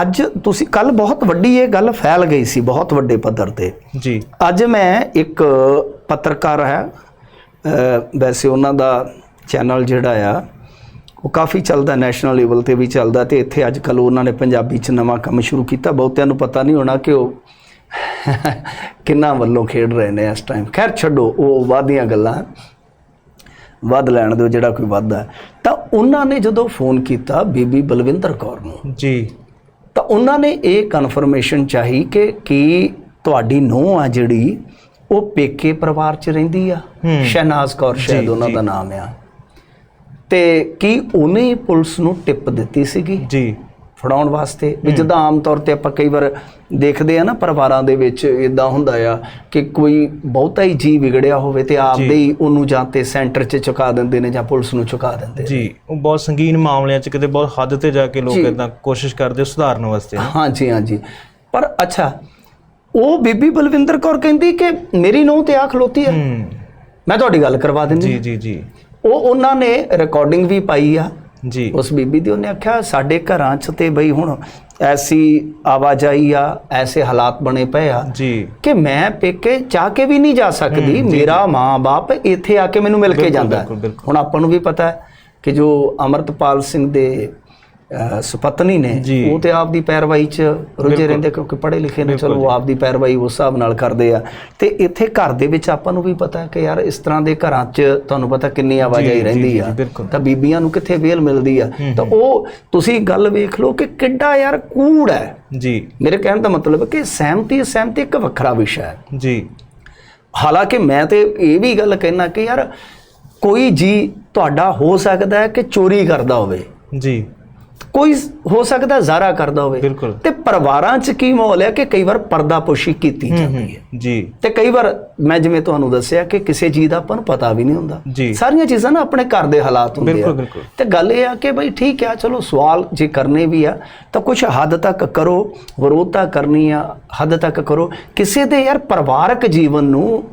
ਅੱਜ ਤੁਸੀਂ ਕੱਲ ਬਹੁਤ ਵੱਡੀ ਇਹ ਗੱਲ ਫੈਲ ਗਈ ਸੀ ਬਹੁਤ ਵੱਡੇ ਪੱਧਰ ਤੇ। ਜੀ। ਅੱਜ ਮੈਂ ਇੱਕ ਪੱਤਰਕਾਰ ਹੈ। ਵੈਸੇ ਉਹਨਾਂ ਦਾ ਚੈਨਲ ਜਿਹੜਾ ਆ ਉਹ ਕਾਫੀ ਚੱਲਦਾ ਨੈਸ਼ਨਲ ਲੈਵਲ ਤੇ ਵੀ ਚੱਲਦਾ ਤੇ ਇੱਥੇ ਅੱਜ ਕੱਲ ਉਹਨਾਂ ਨੇ ਪੰਜਾਬੀ 'ਚ ਨਵਾਂ ਕੰਮ ਸ਼ੁਰੂ ਕੀਤਾ। ਬਹੁਤਿਆਂ ਨੂੰ ਪਤਾ ਨਹੀਂ ਹੋਣਾ ਕਿ ਉਹ ਕਿੰਨਾ ਵੱਲੋਂ ਖੇਡ ਰਹੇ ਨੇ ਇਸ ਟਾਈਮ ਖੈਰ ਛੱਡੋ ਉਹ ਵਾਦੀਆਂ ਗੱਲਾਂ। ਵੱਧ ਲੈਣ ਦਿਓ ਜਿਹੜਾ ਕੋਈ ਵੱਧਦਾ। ਹੈ। ਤਾਂ ਉਹਨਾਂ ਨੇ ਜਦੋਂ ਫੋਨ ਕੀਤਾ ਬੀਬੀ ਬਲਵਿੰਦਰ ਕੌਰ ਨੂੰ ਜੀ। ਤਾਂ ਉਹਨਾਂ ਨੇ ਇਹ ਕਨਫਰਮੇਸ਼ਨ ਚਾਹੀ ਕਿ ਕੀ ਤੁਹਾਡੀ ਨੂੰਹ ਆ ਜਿਹੜੀ ਉਹ ਪੇਕੇ ਪਰਿਵਾਰ 'ਚ ਰਹਿੰਦੀ ਆ। ਸ਼ਹਿਨਾਜ਼ ਕੌਰ ਸ਼ਾਇਦ ਜੀ, ਉਹਨਾਂ। ਦਾ ਨਾਮ ਆ ਤੇ ਕੀ ਉਹਨੇ ਪੁਲਿਸ ਨੂੰ ਟਿਪ ਦਿੱਤੀ ਸੀਗੀ ਜੀ ਫੜਾਉਣ ਵਾਸਤੇ ਵੀ ਜਿੱਦਾਂ ਆਮ ਤੌਰ ਤੇ ਆਪਾਂ ਕਈ ਵਾਰ ਦੇਖਦੇ ਆ ਨਾ ਪਰਿਵਾਰਾਂ ਦੇ ਵਿੱਚ ਇਦਾਂ ਹੁੰਦਾ ਆ ਕਿ ਕੋਈ ਬਹੁਤਾ ਹੀ ਜੀ ਵਿਗੜਿਆ ਹੋਵੇ ਤੇ ਆਪਦੇ ਹੀ ਉਹਨੂੰ ਜਾਂ ਤੇ ਸੈਂਟਰ 'ਚ ਚੁਕਾ ਦਿੰਦੇ ਨੇ ਜਾਂ ਪੁਲਿਸ ਨੂੰ ਚੁਕਾ ਦਿੰਦੇ ਨੇ। ਜੀ ਉਹ ਬਹੁਤ ਸੰਗੀਨ ਮਾਮਲਿਆਂ 'ਚ ਕਿਤੇ ਬਹੁਤ ਹੱਦ ਤੇ ਜਾ ਕੇ ਲੋਕ। ਇਦਾਂ ਕੋਸ਼ਿਸ਼ ਕਰਦੇ ਸੁਧਾਰਨ ਵਾਸਤੇ। ਹਾਂਜੀ ਹਾਂਜੀ। ਪਰ ਅੱਛਾ ਉਹ ਬੀਬੀ ਬਲਵਿੰਦਰ ਕੌਰ ਕਹਿੰਦੀ ਕਿ ਮੇਰੀ ਨੂੰਹ ਤੇ ਆ ਖਲੋਤੀ ਹੂੰ। ਮੈਂ ਤੁਹਾਡੀ ਗੱਲ ਕਰਵਾ ਦਿੰਦੀ ਜੀ ਜੀ ਜੀ। ਉਹ ਉਹਨਾਂ ਨੇ ਰਿਕਾਰਡਿੰਗ ਵੀ ਪਾਈ ਆ। ਜੀ। ਉਸ ਬੀਬੀ ਦੀ ਉਹਨੇ ਆਖਿਆ ਸਾਡੇ ਘਰਾਂ 'ਚ ਤੇ ਬਈ ਹੁਣ ਐਸੀ ਆਵਾਜਾਈ ਆ ਐਸੇ ਹਾਲਾਤ ਬਣੇ ਪਏ ਆ ਜੀ। ਕਿ ਮੈਂ ਪੇਕੇ ਚਾਹ ਕੇ ਵੀ ਨਹੀਂ ਜਾ ਸਕਦੀ ਮੇਰਾ ਮਾਂ-ਬਾਪ ਇੱਥੇ ਆ ਕੇ ਮੈਨੂੰ ਮਿਲ ਕੇ ਜਾਂਦਾ। ਹੁਣ ਆਪਾਂ ਨੂੰ ਵੀ ਪਤਾ ਹੈ ਕਿ ਜੋ ਅਮਰਤਪਾਲ ਸਿੰਘ ਦੇ ਸੁਪਤਨੀ ਨੇ। ਉਹ ਤੇ ਆਪਦੀ ਪੈਰਵਾਈ 'ਚ ਰੁੱਝੇ ਰਹਿੰਦੇ ਕਿਉਂਕਿ ਪੜ੍ਹੇ ਲਿਖੇ ਨੇ ਚਲੋ ਉਹ ਆਪਦੀ ਪੈਰਵਾਈ ਉਸ ਹਿਸਾਬ ਨਾਲ ਕਰਦੇ ਆ। ਤੇ ਇੱਥੇ ਘਰ ਦੇ ਵਿੱਚ ਆਪਾਂ ਨੂੰ ਵੀ ਪਤਾ ਹੈ ਕਿ ਯਾਰ ਇਸ ਤਰ੍ਹਾਂ ਦੇ ਘਰਾਂ 'ਚ ਤੁਹਾਨੂੰ ਪਤਾ ਕਿੰਨੀ ਆਵਾਜਾਈ ਰਹਿੰਦੀ ਆ। ਤਾਂ ਬੀਬੀਆਂ ਨੂੰ ਕਿੱਥੇ ਵੇਲ ਮਿਲਦੀ ਆ? ਤਾਂ ਉਹ ਤੁਸੀਂ ਗੱਲ ਵੇਖ ਲਓ ਕਿ ਕਿੱਡਾ ਯਾਰ ਕੂੜ ਹੈ। ਜੀ। ਮੇਰੇ ਕਹਿਣ ਦਾ ਮਤਲਬ ਹੈ ਕਿ ਸਹਿਮਤੀ ਸਹਿਮਤੀ ਇੱਕ ਵੱਖਰਾ ਵਿਸ਼ਾ ਹੈ। ਜੀ। ਹਾਲਾਂਕਿ ਮੈਂ ਤੇ ਇਹ ਵੀ ਗੱਲ ਕਹਿਣਾ ਕਿ ਯਾਰ ਕੋਈ ਜੀ ਤੁਹਾਡਾ ਹੋ ਸਕਦਾ ਹੈ ਕਿ ਚੋਰੀ ਕਰਦਾ ਹੋਵੇ। ਜੀ। ਕੋਈ ਹੋ ਸਕਦਾ ਜ਼ਾਰਾ ਕਰਦਾ ਹੋਵੇ। ਤੇ ਪਰਿਵਾਰਾਂ 'ਚ ਕੀ ਮਾਹੌਲ ਹੈ ਕਿ ਕਈ ਵਾਰ ਪਰਦਾਪੋਸ਼ੀ ਕੀਤੀ ਜਾਂਦੀ ਹੈ। ਜੀ। ਤੇ ਕਈ ਵਾਰ ਮੈਂ ਜਿਵੇਂ ਤੁਹਾਨੂੰ ਦੱਸਿਆ ਕਿ ਕਿਸੇ ਚੀਜ਼ ਦਾ ਆਪਾਂ ਨੂੰ ਪਤਾ ਵੀ ਨਹੀਂ ਹੁੰਦਾ। ਜੀ। ਸਾਰੀਆਂ ਚੀਜ਼ਾਂ ਨਾ ਆਪਣੇ ਘਰ ਦੇ ਹਾਲਾਤ ਹੁੰਦੇ ਆ। ਤੇ ਗੱਲ ਇਹ ਆ ਕਿ ਬਈ ਠੀਕ ਆ ਚਲੋ ਸਵਾਲ ਜੇ ਕਰਨੇ ਵੀ ਆ ਤਾਂ ਕੁਝ ਹੱਦ ਤੱਕ ਕਰੋ ਵਿਰੋਧਤਾ ਕਰਨੀ ਆ ਹੱਦ ਤੱਕ ਕਰੋ। ਕਿਸੇ ਦੇ ਯਾਰ ਪਰਿਵਾਰਕ ਜੀਵਨ ਨੂੰ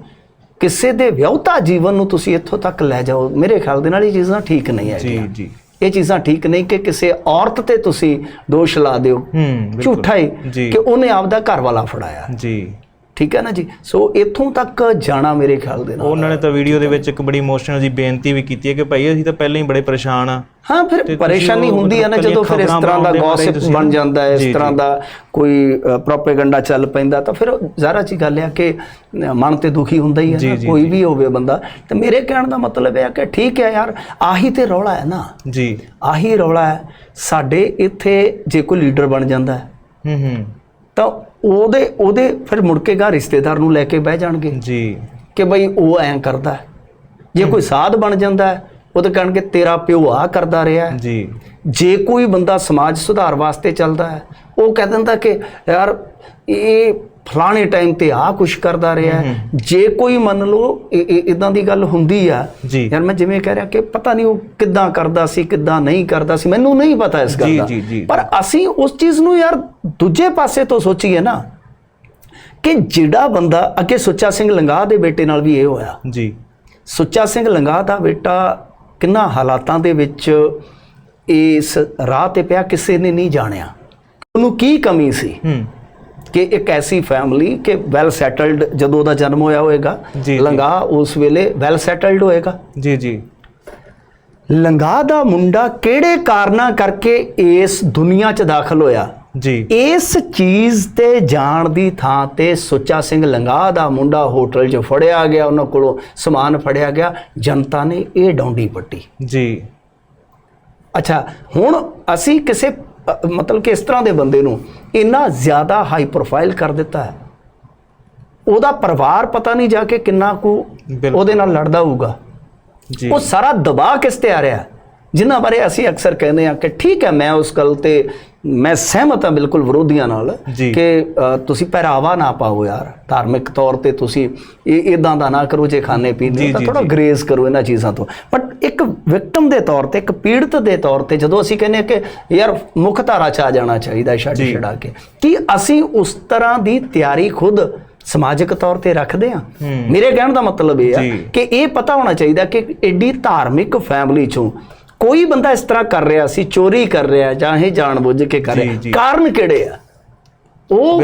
ਕਿਸੇ ਦੇ ਵਿਆਹਤਾ ਜੀਵਨ ਨੂੰ ਤੁਸੀਂ ਇੱਥੋਂ ਤੱਕ ਲੈ ਜਾਓ। ਮੇਰੇ ਖਿਆਲ ਦੇ ਨਾਲ ਇਹ ਚੀਜ਼ਾਂ ਠੀਕ ਨਹੀਂ ਜੀ ਹੈਗੀਆਂ। ਜੀ। ਇਹ ਚੀਜ਼ਾਂ ਠੀਕ ਨਹੀਂ ਕਿ ਕਿਸੇ ਔਰਤ ਤੇ ਤੁਸੀਂ ਦੋਸ਼ ਲਾ ਦਿਓ। ਹੂੰ। ਝੂਠਾ ਹੀ ਕਿ ਉਹਨੇ ਆਪਦਾ ਘਰ ਵਾਲਾ ਫੜਾਇਆ। ਜੀ। ਠੀਕ ਹੈ ਨਾ ਜੀ? ਸੋ ਇੱਥੋਂ ਤੱਕ ਜਾਣਾ ਮੇਰੇ ਖਿਆਲ ਦੇ ਨਾਲ। ਉਹਨਾਂ ਨੇ ਤਾਂ ਵੀਡੀਓ ਦੇ ਵਿੱਚ ਇੱਕ ਬੜੀ ਇਮੋਸ਼ਨਲ ਜੀ ਬੇਨਤੀ ਵੀ ਕੀਤੀ ਹੈ ਕਿ ਭਾਈ ਅਸੀਂ ਤਾਂ ਪਹਿਲਾਂ ਹੀ ਬੜੇ ਪਰੇਸ਼ਾਨ ਆ। ਹਾਂ ਫਿਰ ਪਰੇਸ਼ਾਨੀ ਹੁੰਦੀ ਹੈ ਨਾ ਜਦੋਂ ਫਿਰ ਇਸ ਤਰ੍ਹਾਂ ਦਾ ਗੌਸਿਪ ਬਣ ਜਾਂਦਾ ਹੈ ਇਸ ਤਰ੍ਹਾਂ। ਦਾ ਕੋਈ ਪ੍ਰੋਪੇਗੈਂਡਾ ਚੱਲ ਪੈਂਦਾ ਤਾਂ ਫਿਰ ਜ਼ਾਰਾ ਜੀ ਗੱਲ ਹੈ ਕਿ ਮਨ ਤੇ ਦੁਖੀ ਹੁੰਦਾ ਹੀ ਹੈ ਨਾ ਕੋਈ ਵੀ ਹੋਵੇ ਬੰਦਾ। ਤੇ ਮੇਰੇ ਕਹਿਣ ਦਾ ਮਤਲਬ ਹੈ ਕਿ ਠੀਕ ਹੈ ਯਾਰ ਆਹੀ ਤੇ ਰੌਲਾ ਹੈ ਨਾ। ਜੀ। ਆਹੀ ਰੌਲਾ ਹੈ ਸਾਡੇ ਇੱਥੇ ਜੇ ਕੋਈ ਲੀਡਰ ਬਣ ਜਾਂਦਾ ਹੈ ਹੂੰ ਹੂੰ। ਤਾਂ ਉਹਦੇ ਉਹਦੇ ਫਿਰ ਮੁੜ ਕੇ ਗਾ ਰਿਸ਼ਤੇਦਾਰ ਨੂੰ ਲੈ ਕੇ ਬਹਿ ਜਾਣਗੇ ਜੀ ਕਿ ਬਈ ਉਹ ਐਂ ਕਰਦਾ। ਜੇ ਕੋਈ ਸਾਧ ਬਣ ਜਾਂਦਾ ਹੈ, ਉਹ ਤਾਂ ਕਹਿਣਗੇ ਤੇਰਾ ਪਿਓ ਆ ਕਰਦਾ ਰਿਹਾ। ਜੀ। ਜੇ ਕੋਈ ਬੰਦਾ ਸਮਾਜ ਸੁਧਾਰ ਵਾਸਤੇ ਚੱਲਦਾ ਹੈ ਉਹ ਕਹਿ ਦਿੰਦਾ ਕਿ ਯਾਰ ਇਹ ਫਲਾਣੇ ਟਾਈਮ ਤੇ ਆ ਕੁਛ ਕਰਦਾ ਰਿਹਾ ਜੇ ਕੋਈ ਮੰਨ ਲਓ ਇਦਾਂ ਦੀ ਗੱਲ ਹੁੰਦੀ ਆ ਜੀ। ਯਾਰ ਮੈਂ ਜਿਵੇਂ ਕਹਿ ਰਿਹਾ ਕਿ ਪਤਾ ਨਹੀਂ ਉਹ ਕਿੱਦਾਂ ਕਰਦਾ ਸੀ ਕਿੱਦਾਂ ਨਹੀਂ ਕਰਦਾ ਸੀ ਮੈਨੂੰ ਨਹੀਂ ਪਤਾ ਇਸ ਗੱਲ ਦਾ। ਪਰ ਅਸੀਂ ਉਸ ਚੀਜ਼ ਨੂੰ ਯਾਰ ਦੂਜੇ ਪਾਸੇ ਤੋਂ ਸੋਚੀਏ ਨਾ ਕਿ ਜਿਹੜਾ ਬੰਦਾ ਅੱਗੇ ਸੁੱਚਾ ਸਿੰਘ ਲੰਗਾਹ ਦੇ ਬੇਟੇ ਨਾਲ ਵੀ ਇਹ ਹੋਇਆ। ਜੀ। ਸੁੱਚਾ ਸਿੰਘ ਲੰਗਾਹ ਦਾ ਬੇਟਾ ਕਿੰਨਾ ਹਾਲਾਤਾਂ ਦੇ ਵਿੱਚ ਇਸ ਰਾਹ ਤੇ ਪਿਆ ਕਿਸੇ ਨੇ ਨਹੀਂ ਜਾਣਿਆ? ਉਹਨੂੰ ਕੀ ਕਮੀ ਸੀ? ਕਿ ਇੱਕ ਐਸੀ ਫੈਮਿਲੀ ਕਿ ਵੈਲ ਸੈਟਲਡ ਜਦੋਂ ਉਹਦਾ ਜਨਮ ਹੋਇਆ ਹੋਵੇਗਾ। ਲੰਗਾਹ ਉਸ ਵੇਲੇ ਵੈਲ ਸੈਟਲਡ ਹੋਏਗਾ। ਜੀ ਜੀ। ਲੰਗਾਹ ਦਾ ਮੁੰਡਾ ਕਿਹੜੇ ਕਾਰਨਾਂ ਕਰਕੇ ਇਸ ਦੁਨੀਆ 'ਚ ਦਾਖਲ ਹੋਇਆ? ਜੀ। ਇਸ ਚੀਜ਼ ਤੇ ਜਾਣ ਦੀ ਥਾਂ ਤੇ ਸੁੱਚਾ ਸਿੰਘ ਲੰਗਾਹ ਦਾ ਮੁੰਡਾ ਹੋਟਲ 'ਚ ਫੜਿਆ ਗਿਆ ਉਹਨਾਂ ਕੋਲੋਂ ਸਮਾਨ ਫੜਿਆ ਗਿਆ। ਜਨਤਾ ਨੇ ਇਹ ਡੌਂਡੀ ਪੱਟੀ। ਜੀ। ਅੱਛਾ ਹੁਣ ਅਸੀਂ ਕਿਸੇ ਮਤਲਬ ਕਿ ਇਸ ਤਰ੍ਹਾਂ ਦੇ ਬੰਦੇ ਨੂੰ ਇੰਨਾ ਜ਼ਿਆਦਾ ਹਾਈ ਪ੍ਰੋਫਾਈਲ ਕਰ ਦਿੱਤਾ ਹੈ। ਉਹਦਾ ਪਰਿਵਾਰ ਪਤਾ ਨਹੀਂ ਜਾ ਕੇ ਕਿੰਨਾ ਕੁ। ਉਹਦੇ ਨਾਲ ਲੜਦਾ ਹੋਊਗਾ। ਜੀ। ਉਹ ਸਾਰਾ ਦਬਾਅ ਕਿਸ ਤੇ ਆ ਰਿਹਾ? ਜਿਨ੍ਹਾਂ ਬਾਰੇ ਅਸੀਂ ਅਕਸਰ ਕਹਿੰਦੇ ਹਾਂ ਕਿ ਠੀਕ ਹੈ ਮੈਂ ਉਸ ਗੱਲ ਤੇ ਮੈਂ ਸਹਿਮਤ ਹਾਂ ਬਿਲਕੁਲ ਵਿਰੋਧੀਆਂ ਨਾਲ। ਕਿ ਤੁਸੀਂ ਪਹਿਰਾਵਾ ਨਾ ਪਾਓ ਯਾਰ ਧਾਰਮਿਕ ਤੌਰ ਤੇ ਤੁਸੀਂ ਇਹ ਇਦਾਂ ਦਾ ਨਾ ਕਰੋ ਜੇ ਖਾਣੇ ਹੋ ਤਾਂ ਥੋੜਾ ਜੀ। ਗ੍ਰੇਜ਼ ਕਰੋ ਇਹਨਾਂ ਚੀਜ਼ਾਂ ਤੋਂ ਬਟ ਇੱਕ ਵਿਕਟਮ ਦੇ ਤੌਰ ਤੇ ਇੱਕ ਪੀੜਤ ਦੇ ਤੌਰ ਤੇ ਜਦੋਂ ਅਸੀਂ ਕਹਿੰਦੇ ਹਾਂ ਕਿ ਯਾਰ ਮੁੱਖ ਧਾਰਾ ਚ ਆ ਜਾਣਾ ਚਾਹੀਦਾ ਛੱਡ। ਛਡਾ ਕੇ ਕੀ ਅਸੀਂ ਉਸ ਤਰ੍ਹਾਂ ਦੀ ਤਿਆਰੀ ਖੁਦ ਸਮਾਜਿਕ ਤੌਰ ਤੇ ਰੱਖਦੇ ਹਾਂ ਹੂੰ। ਮੇਰੇ ਕਹਿਣ ਦਾ ਮਤਲਬ ਇਹ ਆ। ਕਿ ਇਹ ਪਤਾ ਹੋਣਾ ਚਾਹੀਦਾ ਕਿ ਐਡੀ ਧਾਰਮਿਕ ਫੈਮਿਲੀ ਚੋਂ ਕੋਈ ਬੰਦਾ ਇਸ ਤਰ੍ਹਾਂ ਕਰ ਰਿਹਾ ਸੀ ਚੋਰੀ ਕਰ ਰਿਹਾ ਜਾਂ ਇਹ ਜਾਣਬੁੱਝ ਕੇ ਕਰ ਰਿਹਾ। ਕਾਰਨ ਕਿਹੜੇ ਆ ਉਹ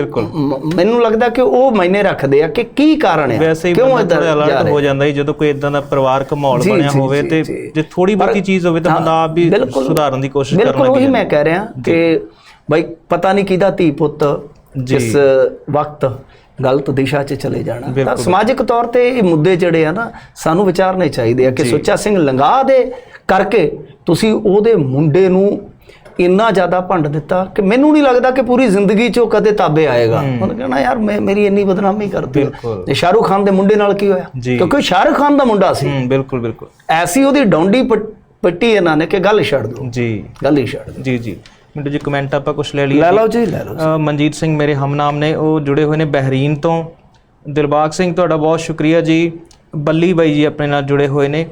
ਮੈਨੂੰ ਲੱਗਦਾ ਕਿ ਉਹ ਮਾਇਨੇ ਰੱਖਦੇ ਆ ਕਿ ਕੀ ਕਾਰਨ ਹੈ ਕਿਉਂ ਜਾ ਅਲਰਟ? ਹੋ ਜਾਂਦਾ ਹੈ ਜਦੋਂ ਕੋਈ ਇਦਾਂ ਦਾ ਪਰਿਵਾਰਕ ਮਾਹੌਲ ਬਣਿਆ ਹੋਵੇ ਤੇ ਜੀ। ਥੋੜੀ ਬਹੁਤੀ ਚੀਜ਼ ਹੋਵੇ ਤਾਂ ਬੰਦਾ ਆਪ ਵੀ। ਸੁਧਾਰਨ ਦੀ ਕੋਸ਼ਿਸ਼ ਕਰਨ ਬਿਲਕੁਲ ਉਹੀ ਮੈਂ ਕਹਿ ਰਿਹਾ ਕਿ ਬਈ ਪਤਾ ਨਹੀਂ ਕਿਹਦਾ ਧੀ ਪੁੱਤ ਜੀ। ਕਿਸ ਵਕਤ ਗਲਤ ਦਿਸ਼ਾ 'ਚ ਚਲੇ ਜਾਣਾ। ਤਾਂ। ਸਮਾਜਿਕ ਤੌਰ ਤੇ ਇਹ ਮੁੱਦੇ ਜਿਹੜੇ ਆ ਨਾ ਸਾਨੂੰ ਵਿਚਾਰਨੇ ਚਾਹੀਦੇ ਆ ਕਿ। ਸੁੱਚਾ ਸਿੰਘ ਲੰਗਾ ਦੇ ਕਰਕੇ ਤੁਸੀਂ ਉਹਦੇ ਮੁੰਡੇ ਨੂੰ ਇੰਨਾ ਜ਼ਿਆਦਾ ਭੰਡ ਦਿੱਤਾ ਕਿ ਮੈਨੂੰ ਨਹੀਂ ਲੱਗਦਾ ਕਿ ਪੂਰੀ ਜ਼ਿੰਦਗੀ 'ਚ ਉਹ ਕਦੇ ਤਾਬੇ ਆਏਗਾ। ਉਹਨੇ ਕਹਿਣਾ ਯਾਰ ਮੈਂ ਮੇਰੀ ਇੰਨੀ ਬਦਨਾਮੀ ਕਰਦੀ। ਤੇ ਸ਼ਾਹਰੁਖ ਖਾਨ ਦੇ ਮੁੰਡੇ ਨਾਲ ਕੀ ਹੋਇਆ। ਕਿਉਂਕਿ ਸ਼ਾਹਰੁਖ ਖਾਨ ਦਾ ਮੁੰਡਾ ਸੀ। ਬਿਲਕੁਲ ਬਿਲਕੁਲ। ਐਸੀ ਉਹਦੀ ਡੌਂਡੀ ਪੱਟ- ਇਹਨਾਂ ਨੇ ਕਿ ਗੱਲ ਛੱਡ ਦੋ ਜੀ। ਗੱਲ ਹੀ ਛੱਡ ਜੀ ਜੀ। ਮਿੰਟੂ ਜੀ ਕਮੈਂਟ ਆਪਾਂ ਕੁਝ ਲੈ ਲਈਏ ਲੈ ਲਓ ਜੀ ਲੈ ਲਓ ਮਨਜੀਤ ਸਿੰਘ ਮੇਰੇ ਹਮਨਾਮ ਨੇ ਉਹ ਜੁੜੇ ਹੋਏ ਨੇ ਬਹਿਰੀਨ ਤੋਂ। ਦਿਲਬਾਗ ਸਿੰਘ ਤੁਹਾਡਾ ਬਹੁਤ ਸ਼ੁਕਰੀਆ ਜੀ। ਬੱਲੀ ਬਾਈ ਜੀ ਆਪਣੇ ਨਾਲ ਜੁੜੇ ਹੋਏ ਨੇ।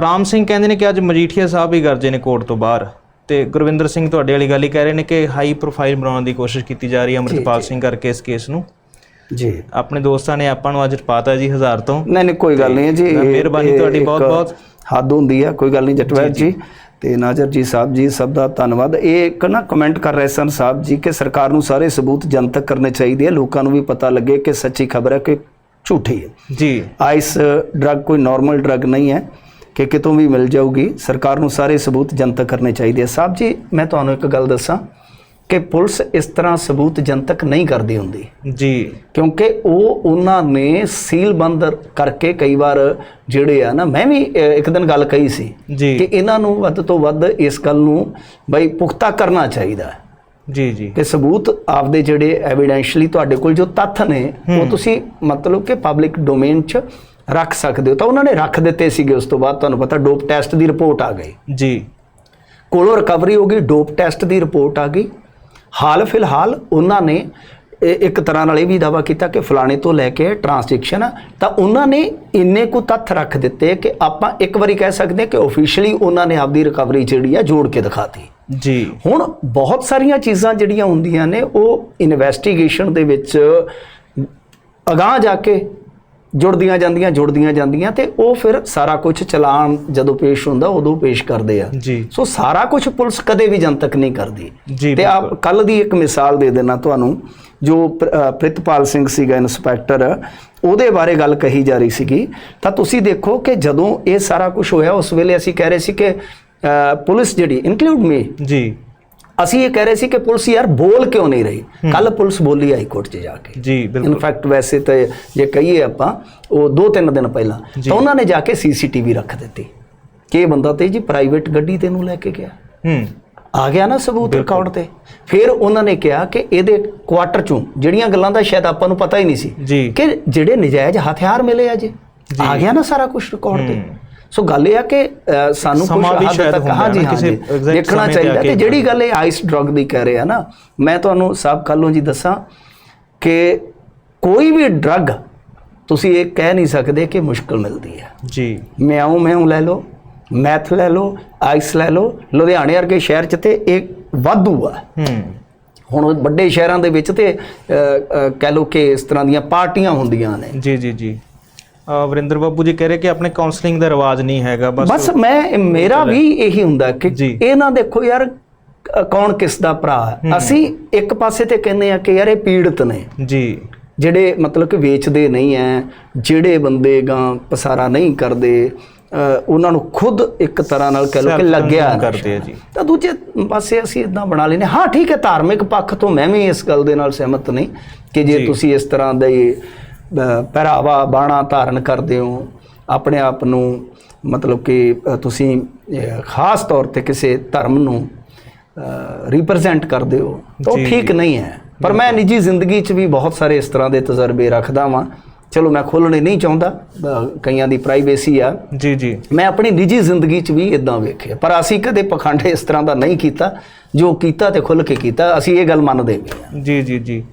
ਰਾਮ ਸਿੰਘ ਕਹਿੰਦੇ ਨੇ ਕਿ ਅੱਜ ਮਜੀਠੀਆ ਸਾਹਿਬ ਹੀ ਗਰਜੇ ਨੇ ਕੋਰਟ ਤੋਂ ਬਾਹਰ। ਤੇ ਗੁਰਵਿੰਦਰ ਸਿੰਘ ਤੁਹਾਡੇ ਵਾਲੀ ਗੱਲ ਹੀ ਕਹਿ ਰਹੇ ਨੇ ਕਿ ਹਾਈ ਪ੍ਰੋਫਾਈਲ ਬਣਾਉਣ ਦੀ ਕੋਸ਼ਿਸ਼ ਕੀਤੀ ਜਾ ਰਹੀ ਹੈ ਅਮਰਿਤਪਾਲ ਸਿੰਘ ਕਰਕੇ ਇਸ ਕੇਸ ਨੂੰ। ਜੀ। ਆਪਣੇ ਦੋਸਤਾਂ ਨੇ ਆਪਾਂ ਨੂੰ ਅੱਜ ਪਾਤਾ ਜੀ ਹਜ਼ਾਰ ਤੋਂ। ਨਹੀਂ ਨਹੀਂ ਕੋਈ ਗੱਲ ਨਹੀਂ ਹੈ ਜੀ ਮਿਹਰਬਾਨੀ ਤੁਹਾਡੀ ਇੱਕ ਬਹੁਤ-ਬਹੁਤ। ਹੱਦ ਹੁੰਦੀ ਹੈ ਕੋਈ ਗੱਲ ਨਹੀਂ ਜਟਵੈਰ ਜੀ। ਤੇ ਨਾਜ਼ਰ ਜੀ ਸਾਹਿਬ ਜੀ ਸਭ ਦਾ ਧੰਨਵਾਦ। ਇਹ ਇੱਕ ਨਾ ਕਮੈਂਟ ਕਰ ਰਹੇ ਸਨ ਸਾਹਿਬ ਜੀ ਕਿ ਸਰਕਾਰ ਨੂੰ ਸਾਰੇ ਸਬੂਤ ਜਨਤਕ ਕਰਨੇ ਚਾਹੀਦੇ ਆ। ਲੋਕਾਂ ਨੂੰ ਵੀ ਪਤਾ ਲੱਗੇ ਕਿ ਸੱਚੀ ਖਬਰ ਹੈ ਕਿ ਝੂਠੀ ਹੈ। ਜੀ। ਆਈਸ ਡਰੱਗ ਕੋਈ ਨਾਰਮਲ ਡਰੱਗ ਨਹੀਂ ਹੈ ਕਿ ਕਿਤੋਂ ਵੀ ਮਿਲ ਜਾਊਗੀ। ਸਰਕਾਰ ਨੂੰ ਸਾਰੇ ਸਬੂਤ ਜਨਤਕ ਕਰਨੇ ਚਾਹੀਦੇ ਆ। ਸਾਹਿਬ ਜੀ ਮੈਂ ਤੁਹਾਨੂੰ ਇੱਕ ਗੱਲ ਦੱਸਾਂ। ਕਿ ਪੁਲਿਸ ਇਸ ਤਰ੍ਹਾਂ ਸਬੂਤ ਜਨਤਕ ਨਹੀਂ ਕਰਦੀ ਹੁੰਦੀ। ਜੀ। ਕਿਉਂਕਿ ਉਹ ਉਹਨਾਂ ਨੇ ਸੀਲ ਬੰਦ ਕਰਕੇ ਕਈ ਵਾਰ ਜਿਹੜੇ ਆ ਨਾ ਮੈਂ ਵੀ ਇੱਕ ਦਿਨ ਗੱਲ ਕਹੀ ਸੀ ਜੀ। ਕਿ ਇਹਨਾਂ ਨੂੰ ਵੱਧ ਤੋਂ ਵੱਧ ਇਸ ਗੱਲ ਨੂੰ ਬਈ ਪੁਖਤਾ ਕਰਨਾ ਚਾਹੀਦਾ। ਹੈ ਜੀ ਜੀ। ਕਿ ਸਬੂਤ ਆਪਦੇ ਜਿਹੜੇ ਐਵੀਡੈਂਸ਼ਲੀ ਤੁਹਾਡੇ ਕੋਲ ਜੋ ਤੱਥ ਨੇ ਉਹ ਤੁਸੀਂ ਮਤਲਬ ਕਿ ਪਬਲਿਕ ਡੋਮੇਨ 'ਚ ਰੱਖ ਸਕਦੇ ਹੋ। ਤਾਂ ਉਹਨਾਂ ਨੇ ਰੱਖ ਦਿੱਤੇ ਸੀਗੇ ਉਸ ਤੋਂ ਬਾਅਦ ਤੁਹਾਨੂੰ ਪਤਾ ਡੋਪ ਟੈਸਟ ਦੀ ਰਿਪੋਰਟ ਆ ਗਈ। ਜੀ। ਕੋਲੋਂ ਰਿਕਵਰੀ ਹੋ ਗਈ ਡੋਪ ਟੈਸਟ ਦੀ ਰਿਪੋਰਟ ਆ ਗਈ। ਹਾਲ ਫਿਲਹਾਲ ਉਹਨਾਂ ਨੇ ਇੱਕ ਤਰ੍ਹਾਂ ਨਾਲ ਇਹ ਵੀ ਦਾਵਾ ਕੀਤਾ ਕਿ ਫਲਾਣੇ ਤੋਂ ਲੈ ਕੇ ਟ੍ਰਾਂਜੈਕਸ਼ਨ ਤਾਂ ਉਹਨਾਂ ਨੇ ਇੰਨੇ ਕੁ ਤੱਥ ਰੱਖ ਦਿੱਤੇ ਕਿ ਆਪਾਂ ਇੱਕ ਵਾਰੀ ਕਹਿ ਸਕਦੇ ਕਿ ਆਫੀਸ਼ੀਅਲੀ ਉਹਨਾਂ ਨੇ ਆਪਦੀ ਰਿਕਵਰੀ ਜਿਹੜੀ ਆ ਜੋੜ ਕੇ ਦਿਖਾਤੀ। ਜੀ। ਹੁਣ ਬਹੁਤ ਸਾਰੀਆਂ ਚੀਜ਼ਾਂ ਜਿਹੜੀਆਂ ਹੁੰਦੀਆਂ ਨੇ ਉਹ ਇਨਵੈਸਟੀਗੇਸ਼ਨ ਦੇ ਵਿੱਚ ਅਗਾਹ ਜਾ ਕੇ ਜੁੜਦੀਆਂ ਜਾਂਦੀਆਂ ਜੁੜਦੀਆਂ ਜਾਂਦੀਆਂ ਤੇ ਉਹ ਫਿਰ ਸਾਰਾ ਕੁਝ ਚਲਾਨ ਜਦੋਂ ਪੇਸ਼ ਹੁੰਦਾ ਉਦੋਂ ਪੇਸ਼ ਕਰਦੇ ਆ। ਜੀ। ਸੋ ਸਾਰਾ ਕੁਝ ਪੁਲਿਸ ਕਦੇ ਵੀ ਜਨਤਕ ਨਹੀਂ ਕਰਦੀ। ਤੇ ਆਪ ਕੱਲ ਦੀ ਇੱਕ ਮਿਸਾਲ ਦੇ ਦੇਣਾ ਤੁਹਾਨੂੰ ਜੋ ਪ੍ਰਿਤਪਾਲ ਸਿੰਘ ਸੀਗਾ ਇਨਸਪੈਕਟਰ ਉਹਦੇ ਬਾਰੇ ਗੱਲ ਕਹੀ ਜਾ ਰਹੀ ਸੀਗੀ। ਤਾਂ ਤੁਸੀਂ ਦੇਖੋ ਕਿ ਜਦੋਂ ਇਹ ਸਾਰਾ ਕੁਝ ਹੋਇਆ ਉਸ ਵੇਲੇ ਅਸੀਂ ਕਹਿ ਰਹੇ ਸੀ ਕਿ ਪੁਲਿਸ ਜਿਹੜੀ ਇਨਕਲੂਡ ਮੀ ਜੀ। ਅਸੀਂ ਇਹ ਕਹਿ ਰਹੇ ਸੀ ਕਿ ਪੁਲਿਸ ਯਾਰ ਬੋਲ ਕਿਉਂ ਨਹੀਂ ਰਹੀ? ਕੱਲ ਪੁਲਿਸ ਬੋਲੀ ਹਾਈ ਕੋਰਟ 'ਚ ਜਾ ਕੇ। ਜੀ ਬਿਲਕੁਲ। ਇਨਫੈਕਟ ਵੈਸੇ ਤੇ ਜੇ ਕਹੀਏ ਆਪਾਂ ਉਹ ਦੋ ਤਿੰਨ ਦਿਨ ਪਹਿਲਾਂ ਤਾਂ ਉਹਨਾਂ ਨੇ ਜਾ ਕੇ ਸੀਸੀਟੀਵੀ ਰੱਖ ਦਿੱਤੀ। ਕਿ ਇਹ ਬੰਦਾ ਤੇ ਜੀ ਪ੍ਰਾਈਵੇਟ ਗੱਡੀ ਤੇ ਨੂੰ ਲੈ ਕੇ ਗਿਆ। ਹੂੰ। ਆ ਗਿਆ ਨਾ ਸਬੂਤ ਰਿਕਾਰਡ ਤੇ। ਫਿਰ ਉਹਨਾਂ ਨੇ ਕਿਹਾ ਕਿ ਇਹਦੇ ਕੁਆਟਰ ਚੋਂ ਜਿਹੜੀਆਂ ਗੱਲਾਂ ਦਾ ਸ਼ਾਇਦ ਆਪਾਂ ਨੂੰ ਪਤਾ ਹੀ ਨਹੀਂ ਸੀ ਕਿ ਜਿਹੜੇ ਨਜਾਇਜ਼ ਹਥਿਆਰ ਮਿਲੇ ਆ ਜੀ। ਆ ਗਿਆ ਨਾ ਸਾਰਾ ਕੁਝ ਰਿਕਾਰਡ ਤੇ। ਸੋ ਗੱਲ ਇਹ ਆ ਕਿ ਸਾਨੂੰ ਕੁਝ ਹੱਦ ਤੱਕ ਕਿਸੇ ਹਾਂਜੀ। exact ਦੇਖਣਾ ਚਾਹੀਦਾ ਕੇ ਤੇ ਜਿਹੜੀ ਗੱਲ ਇਹ ਆਈਸ ਡਰੱਗ ਦੀ ਕਹਿ ਰਹੇ ਆ ਨਾ ਮੈਂ ਤੁਹਾਨੂੰ ਸਭ ਕੱਲੋਂ ਜੀ ਦੱਸਾਂ ਕਿ ਕੋਈ ਵੀ ਡਰੱਗ ਤੁਸੀਂ ਇਹ ਕਹਿ ਨਹੀਂ ਸਕਦੇ ਕਿ ਮੁਸ਼ਕਲ ਮਿਲਦੀ ਹੈ। ਜੀ। ਮਿਆਉ ਮਿਆਉ ਲੈ ਲਓ ਮੈਥ ਲੈ ਲਓ ਆਈਸ ਲੈ ਲਓ ਲੁਧਿਆਣੇ ਵਰਗੇ ਸ਼ਹਿਰ 'ਚ ਤੇ ਇਹ ਵਾਧੂ ਆ। ਹੂੰ। ਹੁਣ ਵੱਡੇ ਸ਼ਹਿਰਾਂ ਦੇ ਵਿੱਚ ਤੇ ਕਹਿ ਲਓ ਕਿ ਇਸ ਤਰ੍ਹਾਂ ਦੀਆਂ ਪਾਰਟੀਆਂ ਹੁੰਦੀਆਂ ਨੇ। ਜੀ ਜੀ ਜੀ। ਵਰਿੰਦਰ ਬਾਬੂ ਜੀ ਕਹਿ ਰਹੇ ਕਿ ਆਪਣੇ ਕਾਉਂਸਲਿੰਗ ਦਾ ਰਿਵਾਜ ਨਹੀਂ ਹੈਗਾ ਬਸ ਬਸ ਮੈਂ ਮੇਰਾ ਵੀ ਇਹੀ ਹੁੰਦਾ ਕਿ। ਇਹ ਨਾ ਦੇਖੋ ਯਾਰ ਕੌਣ ਕਿਸ ਦਾ ਭਰਾ ਹੈ ਅਸੀਂ ਇੱਕ ਪਾਸੇ ਤੇ ਕਹਿੰਦੇ ਆ ਕਿ ਯਾਰ ਇਹ ਪੀੜਤ ਨੇ ਜੀ ਜਿਹੜੇ ਮਤਲਬ ਕਿ ਵੇਚਦੇ ਨਹੀਂ ਐ ਜਿਹੜੇ ਬੰਦੇ ਗਾਂ ਪਸਾਰਾ ਨਹੀਂ ਕਰਦੇ ਉਹਨਾਂ ਨੂੰ ਖੁਦ ਇੱਕ ਤਰ੍ਹਾਂ ਨਾਲ ਕਹਿ ਲਓ ਕਿ ਲੱਗਿਆ। ਕਰਦੇ ਆ ਜੀ। ਤਾਂ ਦੂਜੇ ਪਾਸੇ ਅਸੀਂ ਇਦਾਂ ਬਣਾ ਲੈਨੇ ਹਾਂ ਠੀਕ ਹੈ ਧਾਰਮਿਕ ਪੱਖ ਤੋਂ ਮੈਂ ਵੀ ਇਸ ਗੱਲ ਦੇ ਨਾਲ ਸਹਿਮਤ ਨਹੀਂ ਕਿ ਜੇ। ਤੁਸੀਂ ਇਸ ਤਰ੍ਹਾਂ ਦੇ ਪਹਿਰਾਵਾ ਬਾਣਾ ਧਾਰਨ ਕਰਦੇ ਹੋ ਆਪਣੇ ਆਪ ਨੂੰ ਮਤਲਬ ਕਿ ਤੁਸੀਂ ਖਾਸ ਤੌਰ ਤੇ ਕਿਸੇ ਧਰਮ ਨੂੰ ਰਿਪਰੈਜ਼ੈਂਟ ਕਰਦੇ ਹੋ। ਤਾਂ ਠੀਕ। ਨਹੀਂ ਹੈ। ਪਰ ਮੈਂ ਨਿੱਜੀ ਜ਼ਿੰਦਗੀ 'ਚ ਵੀ ਬਹੁਤ ਸਾਰੇ ਇਸ ਤਰ੍ਹਾਂ ਦੇ ਤਜਰਬੇ ਰੱਖਦਾ ਵਾਂ। ਚਲੋ ਮੈਂ ਖੋਲਣੇ ਨਹੀਂ ਚਾਹੁੰਦਾ ਕਈਆਂ ਦੀ ਪ੍ਰਾਈਵੇਸੀ ਆ। ਜੀ ਜੀ। ਮੈਂ ਆਪਣੀ ਨਿੱਜੀ ਜ਼ਿੰਦਗੀ 'ਚ ਵੀ ਇਦਾਂ ਵੇਖਿਆ। ਪਰ ਅਸੀਂ ਕਦੇ ਪਖੰਡ ਇਸ ਤਰ੍ਹਾਂ ਦਾ ਨਹੀਂ ਕੀਤਾ। ਜੋ ਕੀਤਾ ਤੇ ਖੁੱਲ ਕੇ ਕੀਤਾ ਅਸੀਂ ਇਹ ਗੱਲ ਮੰਨਦੇ ਵੀ ਹਾਂ। ਜੀ ਜੀ ਜੀ।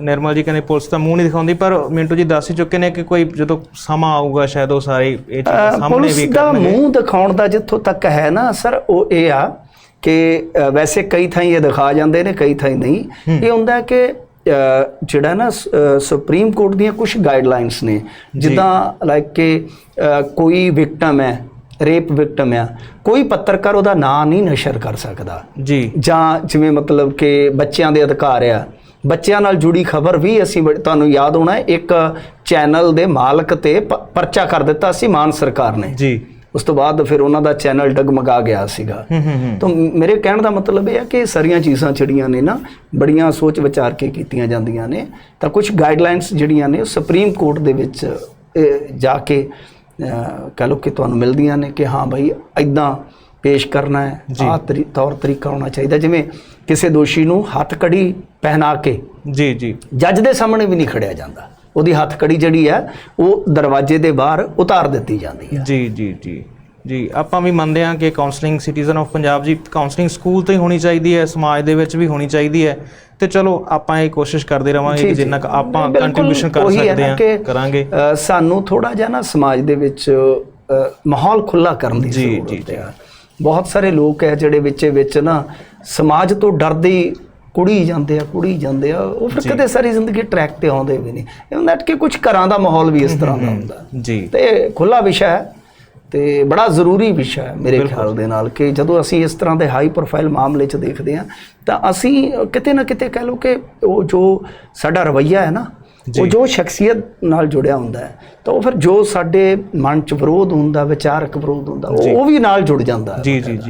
ਨਿਰਮਲ ਜੀ ਕਹਿੰਦੇ ਪੁਲਿਸ ਤਾਂ ਮੂੰਹ ਨਹੀਂ ਦਿਖਾਉਂਦੀ ਪਰ ਮਿੰਟੂ ਜੀ ਦੱਸ ਹੀ ਚੁੱਕੇ ਨੇ ਕਿ ਕੋਈ ਜਦੋਂ ਸਮਾਂ ਆਊਗਾ ਸ਼ਾਇਦ ਉਹ ਸਾਰੇ ਇਹ ਚੀਜ਼ਾਂ ਸਾਹਮਣੇ ਪੁਲਿਸ ਵੀ ਦਾ ਕਰਨਗੇ। ਮੂੰਹ ਦਿਖਾਉਣ ਦਾ ਜਿੱਥੋਂ ਤੱਕ ਹੈ ਨਾ ਸਰ ਉਹ ਇਹ ਆ ਕਿ ਵੈਸੇ ਕਈ ਥਾਈਂ ਇਹ ਦਿਖਾ ਜਾਂਦੇ ਨੇ ਕਈ ਥਾਈਂ ਨਹੀਂ। ਇਹ ਹੁੰਦਾ ਕਿ ਜਿਹੜਾ ਨਾ ਸੁਪਰੀਮ ਕੋਰਟ ਦੀਆਂ ਕੁਝ ਗਾਈਡਲਾਈਨਸ ਨੇ। ਜਿੱਦਾਂ ਲਾਈਕ ਕਿ ਕੋਈ ਵਿਕਟਮ ਹੈ ਰੇਪ ਵਿਕਟਮ ਆ ਕੋਈ ਪੱਤਰਕਾਰ ਉਹਦਾ ਨਾਂ ਨਹੀਂ ਨਸ਼ਰ ਕਰ ਸਕਦਾ। ਜੀ। ਜਾਂ ਜਿਵੇਂ ਮਤਲਬ ਕਿ ਬੱਚਿਆਂ ਦੇ ਅਧਿਕਾਰ ਆ ਬੱਚਿਆਂ ਨਾਲ ਜੁੜੀ ਖਬਰ ਵੀ ਅਸੀਂ ਤੁਹਾਨੂੰ ਯਾਦ ਹੋਣਾ ਹੈ, ਇੱਕ ਚੈਨਲ ਦੇ ਮਾਲਕ ਤੇ ਪਰਚਾ ਕਰ ਦਿੱਤਾ ਸੀ ਮਾਨ ਸਰਕਾਰ ਨੇ। ਜੀ। ਉਸ ਤੋਂ ਬਾਅਦ ਫਿਰ ਉਹਨਾਂ ਦਾ ਚੈਨਲ ਡਗਮਗਾ ਗਿਆ ਸੀਗਾ। ਤਾਂ ਮੇਰੇ ਕਹਿਣ ਦਾ ਮਤਲਬ ਇਹ ਹੈ ਕਿ ਸਾਰੀਆਂ ਚੀਜ਼ਾਂ ਜਿਹੜੀਆਂ ਨੇ ਨਾ ਬੜੀਆਂ ਸੋਚ ਵਿਚਾਰ ਕੇ ਕੀਤੀਆਂ ਜਾਂਦੀਆਂ ਨੇ। ਤਾਂ ਕੁਝ ਗਾਈਡਲਾਈਨਸ ਜਿਹੜੀਆਂ ਨੇ ਉਹ ਸੁਪਰੀਮ ਕੋਰਟ ਦੇ ਵਿੱਚ ਜਾ ਕੇ ਕਹਿ ਲਓ ਕਿ ਤੁਹਾਨੂੰ ਮਿਲਦੀਆਂ ਨੇ ਕਿ ਹਾਂ ਭਾਈ ਐਦਾਂ ਪੇਸ਼ ਕਰਨਾ ਹੈ। ਆਹ ਤਰੀ ਤੌਰ ਤਰੀਕਾ ਹੋਣਾ ਚਾਹੀਦਾ ਜਿਵੇਂ ਕਿਸੇ ਦੋਸ਼ੀ ਨੂੰ ਹੱਥ ਕੜੀ ਪਹਿਨਾ ਕੇ ਜੀ ਜੀ। ਜੱਜ ਦੇ ਸਾਹਮਣੇ ਵੀ ਨਹੀਂ ਖੜਿਆ ਜਾਂਦਾ। ਉਹਦੀ ਹੱਥ ਕੜੀ ਜਿਹੜੀ ਹੈ ਉਹ ਦਰਵਾਜ਼ੇ ਦੇ ਬਾਹਰ ਉਤਾਰ ਦਿੱਤੀ ਜਾਂਦੀ ਹੈ। ਜੀ ਜੀ ਜੀ। ਜੀ ਆਪਾਂ ਵੀ ਮੰਨਦੇ ਹਾਂ ਕਿ ਕਾਉਂਸਲਿੰਗ ਸਿਟੀਜ਼ਨ ਆਫ ਪੰਜਾਬ ਜੀ ਕਾਉਂਸਲਿੰਗ ਸਕੂਲ ਤੋਂ ਹੀ ਹੋਣੀ ਚਾਹੀਦੀ ਹੈ ਸਮਾਜ ਦੇ ਵਿੱਚ ਵੀ ਹੋਣੀ ਚਾਹੀਦੀ ਹੈ। ਤੇ ਚਲੋ ਆਪਾਂ ਇਹ ਕੋਸ਼ਿਸ਼ ਕਰਦੇ ਰਵਾਂਗੇ ਕਿ ਜਿੰਨਾ ਕੁ ਆਪਾਂ ਕੰਟਰੀਬਿਊਸ਼ਨ ਕਰ ਸਕਦੇ ਹਾਂ ਕਰਾਂਗੇ। ਸਾਨੂੰ ਥੋੜਾ ਜਿਹਾ ਨਾ ਸਮਾਜ ਦੇ ਵਿੱਚ ਮਾਹੌਲ ਖੁੱਲਾ ਕਰਨ ਦੀ ਜੀ, ਜ਼ਰੂਰਤ ਜੀ, ਹੈ। ਬਹੁਤ ਸਾਰੇ ਲੋਕ ਹੈ ਜਿਹੜੇ ਵਿੱਚੇ ਵਿੱਚ ਨਾ ਸਮਾਜ ਤੋਂ ਡਰਦੇ ਕੁੜੀ ਜਾਂਦੇ ਆ ਕੁੜੀ ਜਾਂਦੇ ਆ ਉਹ ਫਿਰ ਕਦੇ ਸਾਰੀ ਜ਼ਿੰਦਗੀ ਟਰੈਕ ਤੇ ਆਉਂਦੇ ਵੀ ਨਹੀਂ। ਇਵਨ ਦੈਟ ਕਿ ਕੁਝ ਘਰਾਂ ਦਾ ਮਾਹੌਲ ਵੀ ਇਸ ਤਰ੍ਹਾਂ ਦਾ ਹੁੰਦਾ। ਜੀ। ਤੇ ਖੁੱਲਾ ਵਿਸ਼ਾ ਹੈ ਤੇ ਬੜਾ ਜ਼ਰੂਰੀ ਵਿਸ਼ਾ ਹੈ ਮੇਰੇ ਖਿਆਲ ਦੇ ਨਾਲ ਕਿ ਜਦੋਂ ਅਸੀਂ ਇਸ ਤਰ੍ਹਾਂ ਦੇ ਹਾਈ ਪ੍ਰੋਫਾਈਲ ਮਾਮਲੇ 'ਚ ਦੇਖਦੇ ਹਾਂ ਤਾਂ ਅਸੀਂ ਕਿਤੇ ਨਾ ਕਿਤੇ ਕਹਿ ਲਓ ਕਿ ਉਹ ਜੋ ਸਾਡਾ ਰਵੱਈਆ ਹੈ ਨਾ ਉਹ ਜੋ। ਸ਼ਖਸੀਅਤ ਨਾਲ ਜੁੜਿਆ ਹੁੰਦਾ ਹੈ ਤਾਂ ਉਹ ਫਿਰ ਜੋ ਸਾਡੇ ਮਨ 'ਚ ਵਿਰੋਧ ਹੁੰਦਾ ਵਿਚਾਰਕ ਵਿਰੋਧ ਹੁੰਦਾ ਉਹ ਵੀ ਨਾਲ ਜੁੜ ਜਾਂਦਾ ਹੈ ਜੀ ਜੀ ਜੀ।